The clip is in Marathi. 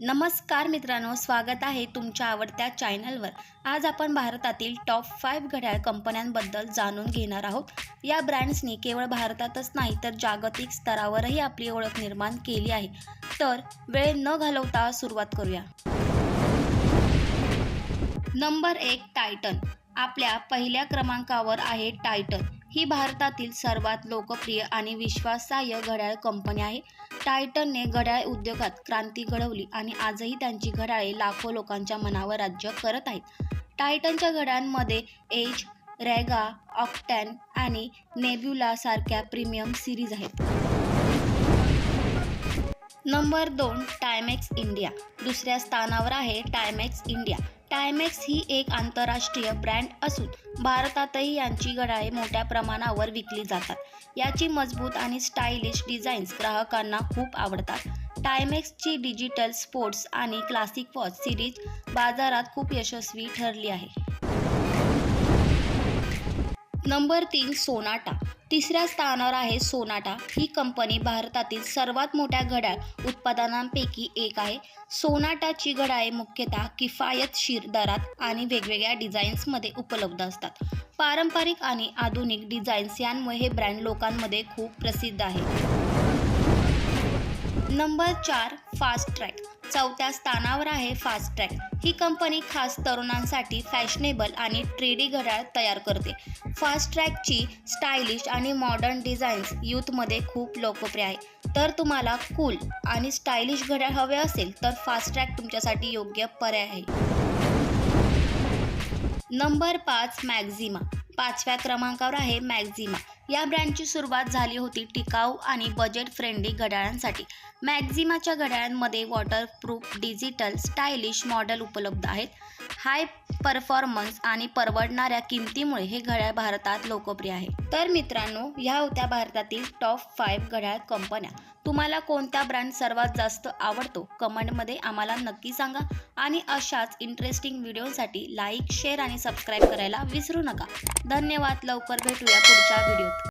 नमस्कार मित्रांनो स्वागत आहे तुमच्या आवडत्या चॅनलवर. आज आपण भारतातील टॉप फाईव्ह घड्याळ कंपन्यांबद्दल जाणून घेणार आहोत. या ब्रँड्सनी केवळ भारतातच नाही तर जागतिक स्तरावरही आपली ओळख निर्माण केली आहे. तर वेळ न घालवता सुरुवात करूया. नंबर एक टायटन. आपल्या पहिल्या क्रमांकावर आहे टायटन. ही भारतातील सर्वात लोकप्रिय आणि विश्वासार्ह घड्याळ कंपनी आहे. टायटनने घड्याळ उद्योगात क्रांती घडवली आणि आजही त्यांची घड्याळे लाखो लोकांच्या मनावर राज्य करत आहेत. टायटनच्या घड्याळांमध्ये एज रॅगा ऑक्टॅन आणि नेब्युला सारख्या प्रीमियम सिरीज आहेत. नंबर दोन टायमॅक्स इंडिया. दुसऱ्या स्थानावर आहे टायमॅक्स इंडिया. टायमॅक्स ही एक आंतरराष्ट्रीय ब्रँड असून भारतातही यांची घड्याळे मोठ्या प्रमाणावर विकली जातात. याची मजबूत आणि स्टायलिश डिझाईन्स ग्राहकांना खूप आवडतात. टायमॅक्सची डिजिटल स्पोर्ट्स आणि क्लासिक वॉच सिरीज बाजारात खूप यशस्वी ठरली आहे. नंबर तीन सोनाटा. तिसऱ्या स्थानावर आहे सोनाटा. ही कंपनी भारतातील सर्वात मोठ्या घड्याळ उत्पादनांपैकी एक आहे. सोनाटाची घड्याळे मुख्यतः किफायतशीर दरात आणि वेगवेगळ्या डिझाईन्समध्ये उपलब्ध असतात. पारंपरिक आणि आधुनिक डिझाईन्स यांमुळे हे ब्रँड लोकांमध्ये खूप प्रसिद्ध आहे. नंबर चार फास्ट ट्रॅक चौथ्या स्थानावर आहे फास्ट ट्रॅक ही कंपनी खास तरुणांसाठी फॅशनेबल आणि ट्रेडी घड्याळ तयार करते. फास्ट ट्रॅकची स्टायलिश आणि मॉडर्न डिझाईन्स यूथमध्ये खूप लोकप्रिय आहे. तर तुम्हाला कूल आणि स्टायलिश घड्याळ हवे असेल तर फास्ट ट्रॅक तुमच्यासाठी योग्य पर्याय आहे. नंबर पाच मॅक्झिमा पाचव्या क्रमांकावर आहे मॅक्झिमा या ब्रँडची सुरुवात झाली होती टिकाऊ आणि बजेट फ्रेंडली घड्याळांसाठी. मॅक्झिमाच्या घड्याळांमध्ये वॉटरप्रूफ डिजिटल स्टायलिश मॉडेल उपलब्ध आहेत. हाय परफॉर्मन्स आणि परवडणाऱ्या किमतीमुळे हे घड्याळ भारतात लोकप्रिय आहे. तर मित्रांनो ह्या होत्या भारतातील टॉप फाईव्ह घड्याळ कंपन्या. तुम्हाला कोणता ब्रँड सर्वात जास्त आवडतो? कमेंटमध्ये आम्हाला नक्की सांगा आणि अशाच इंटरेस्टिंग व्हिडिओसाठी लाईक शेअर आणि सबस्क्राईब करायला विसरू नका. धन्यवाद. लवकर भेटूया पुढच्या व्हिडिओ